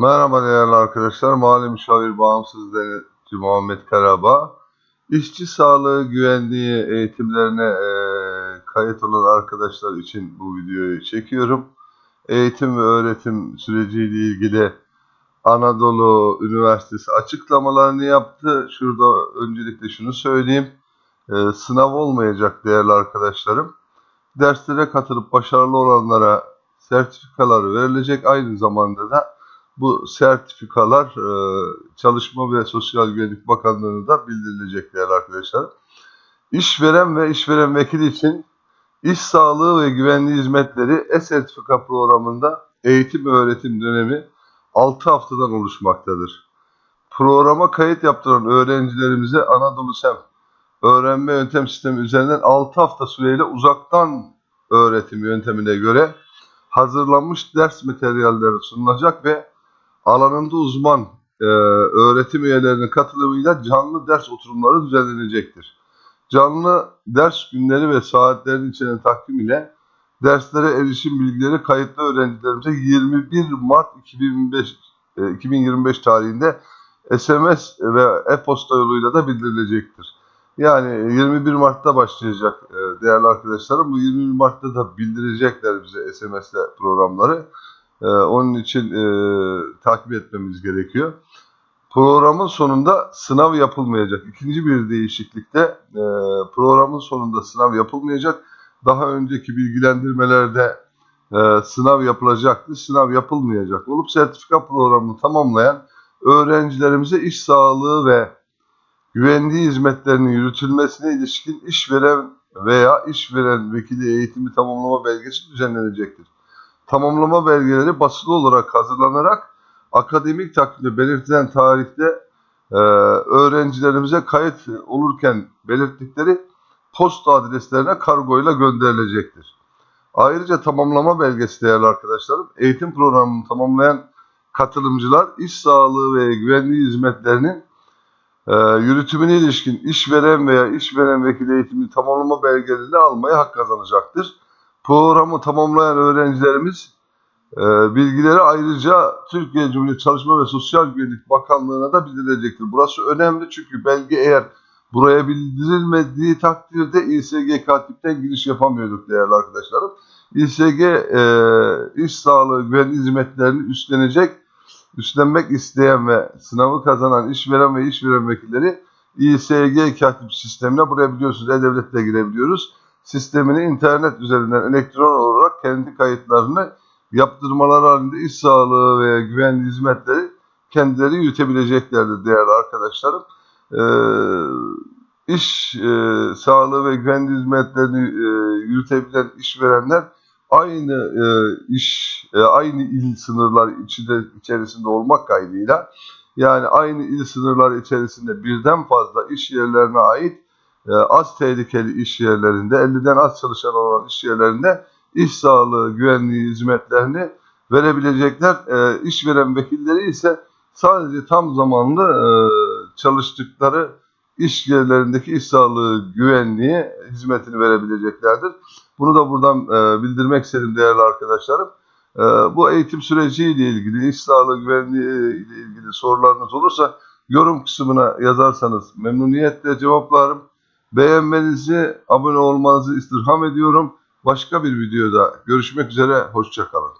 Merhaba değerli arkadaşlar. Mali Müşavir Bağımsız Denetçi Muhammed Karabağ. İşçi sağlığı güvenliği eğitimlerine eee, kayıt olan arkadaşlar için bu videoyu çekiyorum. Eğitim ve öğretim süreciyle ilgili Anadolu Üniversitesi açıklamalarını yaptı. Şurada öncelikle şunu söyleyeyim. Eee, sınav olmayacak değerli arkadaşlarım. Derslere katılıp başarılı olanlara sertifikalar verilecek. Aynı zamanda da bu sertifikalar e, Çalışma ve Sosyal Güvenlik Bakanlığı'na bildirilecek değerli arkadaşlar. İşveren ve işveren vekili için iş sağlığı ve güvenliği hizmetleri e-sertifika programında eğitim ve öğretim dönemi 6 haftadan oluşmaktadır. Programa kayıt yaptıran öğrencilerimize Anadolu SEM öğrenme yöntem sistemi üzerinden 6 hafta süreyle uzaktan öğretim yöntemine göre hazırlanmış ders materyalleri sunulacak ve alanında uzman e, öğretim üyelerinin katılımıyla canlı ders oturumları düzenlenecektir. Canlı ders günleri ve saatlerin içeren takvim ile derslere erişim bilgileri kayıtlı öğrencilerimize 21 Mart 2025, e, 2025 tarihinde SMS ve e-posta yoluyla da bildirilecektir. Yani 21 Mart'ta başlayacak e, değerli arkadaşlarım. Bu 21 Mart'ta da bildirecekler bize SMS'le programları. Ee, onun için e, takip etmemiz gerekiyor. Programın sonunda sınav yapılmayacak. İkinci bir değişiklikte e, programın sonunda sınav yapılmayacak. Daha önceki bilgilendirmelerde e, sınav yapılacaktı. Sınav yapılmayacak olup sertifika programını tamamlayan öğrencilerimize iş sağlığı ve güvenliği hizmetlerinin yürütülmesine ilişkin işveren veya işveren vekili eğitimi tamamlama belgesi düzenlenecektir tamamlama belgeleri basılı olarak hazırlanarak akademik takvimde belirtilen tarihte e, öğrencilerimize kayıt olurken belirttikleri posta adreslerine kargoyla gönderilecektir. Ayrıca tamamlama belgesi değerli arkadaşlarım, eğitim programını tamamlayan katılımcılar iş sağlığı ve güvenliği hizmetlerinin e, yürütümüne ilişkin işveren veya işveren vekili eğitimini tamamlama belgelerini almaya hak kazanacaktır. Programı tamamlayan öğrencilerimiz e, bilgileri ayrıca Türkiye Cumhuriyeti Çalışma ve Sosyal Güvenlik Bakanlığı'na da bildirilecektir. Burası önemli çünkü belge eğer buraya bildirilmediği takdirde İSG katipten giriş yapamıyorduk değerli arkadaşlarım. İSG e, iş sağlığı güvenlik hizmetlerini üstlenecek, üstlenmek isteyen ve sınavı kazanan işveren ve işveren vekilleri İSG katip sistemine buraya biliyorsunuz E-Devlet'le girebiliyoruz sistemini internet üzerinden elektron olarak kendi kayıtlarını yaptırmalar halinde iş sağlığı ve güvenli hizmetleri kendileri yürütebileceklerdir değerli arkadaşlarım. Ee, iş e, sağlığı ve güvenli hizmetlerini e, yürütebilen işverenler aynı e, iş, e, aynı il sınırlar içinde, içerisinde olmak kaydıyla yani aynı il sınırları içerisinde birden fazla iş yerlerine ait az tehlikeli iş yerlerinde, 50'den az çalışan olan iş yerlerinde iş sağlığı, güvenliği hizmetlerini verebilecekler. E, işveren vekilleri ise sadece tam zamanlı e, çalıştıkları iş yerlerindeki iş sağlığı, güvenliği hizmetini verebileceklerdir. Bunu da buradan e, bildirmek istedim değerli arkadaşlarım. E, bu eğitim süreciyle ilgili, iş sağlığı güvenliği ile ilgili sorularınız olursa yorum kısmına yazarsanız memnuniyetle cevaplarım. Beğenmenizi, abone olmanızı istirham ediyorum. Başka bir videoda görüşmek üzere, hoşçakalın.